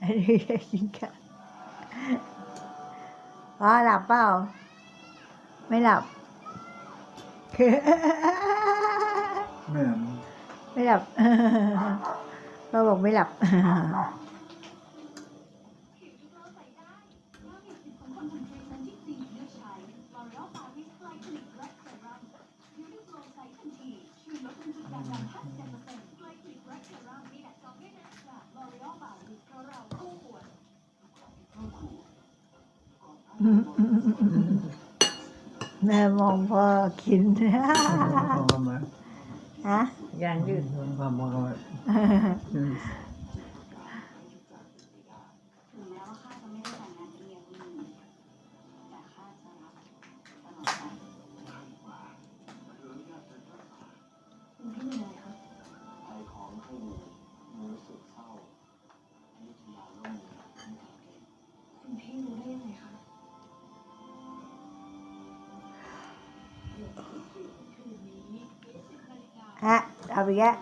อันนี้อยากกินข้าวพ่อหลับเปล่า ไม่หลับแม่นไม่หลับพ่อบอกไม่หลับ แม่มองพ่อกินฟังคำไหมฮะยันยืดฟังคำว่าอะไรอืมถึง ฮะหลับอีกแล้ว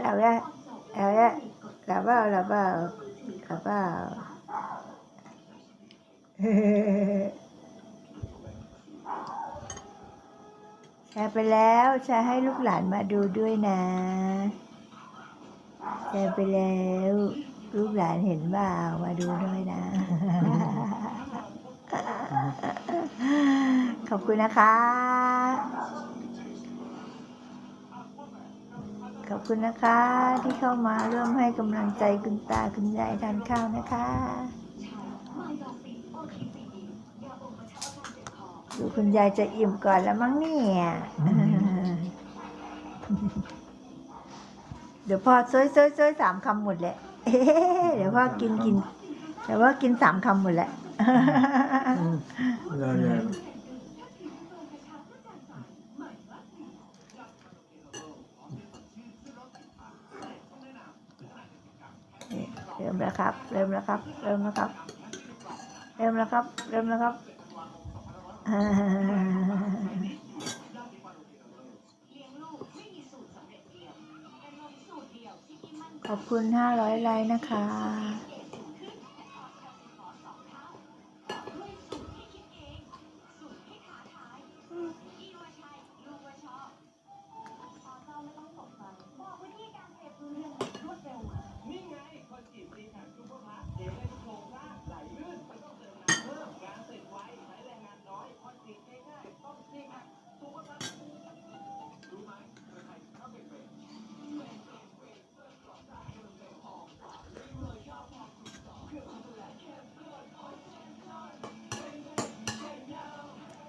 หลับแล้วหลับแล้วหลับเปล่าหลับเปล่าหลับเปล่าแชร์ไปแล้วแชร์ให้ลูกหลานมาดูด้วยนะแชร์ไปแล้วลูกหลานเห็นบ่ามาดูด้วยนะ ขอบคุณนะคะ ขอบคุณนะคะ ที่เข้ามาร่วมให้กำลังใจคุณตาคุณยายทานข้าวนะคะดูคุณยายจะอิ่มก่อนแล้วมั้งเนี่ยเดี๋ยวพ่อซอยซอยซอยสามคำหมดแหละเดี๋ยวพ่อกินกินเดี๋ยวพ่อกินสามคำหมดแหละ อย่าอย่า เริ่มแล้วครับ เริ่มแล้วครับ เริ่มแล้วครับ เริ่มแล้วครับ เริ่มแล้วครับขอบคุณห้าร้อยไลค์นะคะ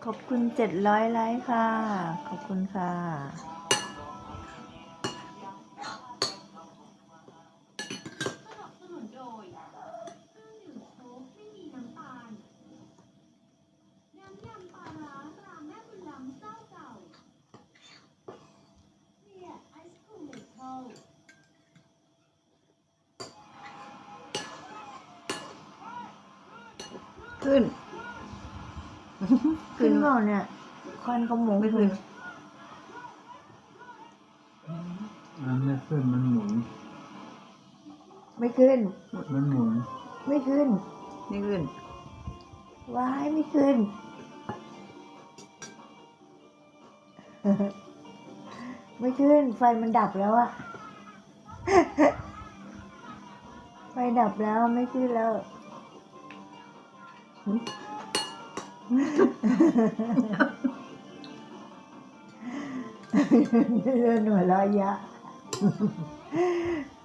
ขอบคุณเจ็ดร้อยไลค์ค่ะ ขอบคุณค่ะขึ้น ขึ้นเปล่าเนี่ยควันขโมงไม่ขึ้นอันนี้ขึ้นมันหมุน ไม่ขึ้น มันหมุน ไม่ขึ้นนี่ขึ้นว้ายไม่ขึ้น ไม่ขึ้น ไฟมันดับแล้วอะไฟดับแล้วไม่ขึ้นแล้ว เรือหนูรอยยะ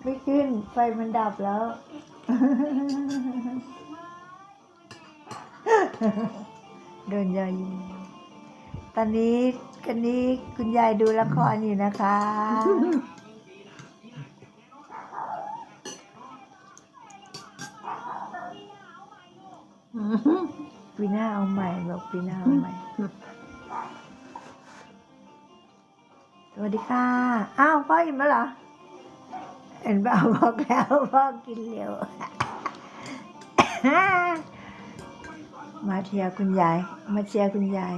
ไม่ขึ้น ไฟมันดับแล้ว โดนยายยิงตอนนี้กันนี้คุณยายดูละครอยู่นะคะ ปีหน้าเอาใหม่บอกปีหน้าเอาใหม่ สวัสดีค่ะ อ้าวพ่ออิ่มแล้วเหรอ เห็นเปล่าบอกแล้วพ่อกินเร็ว มาเชียร์คุณยาย มาเชียร์คุณยาย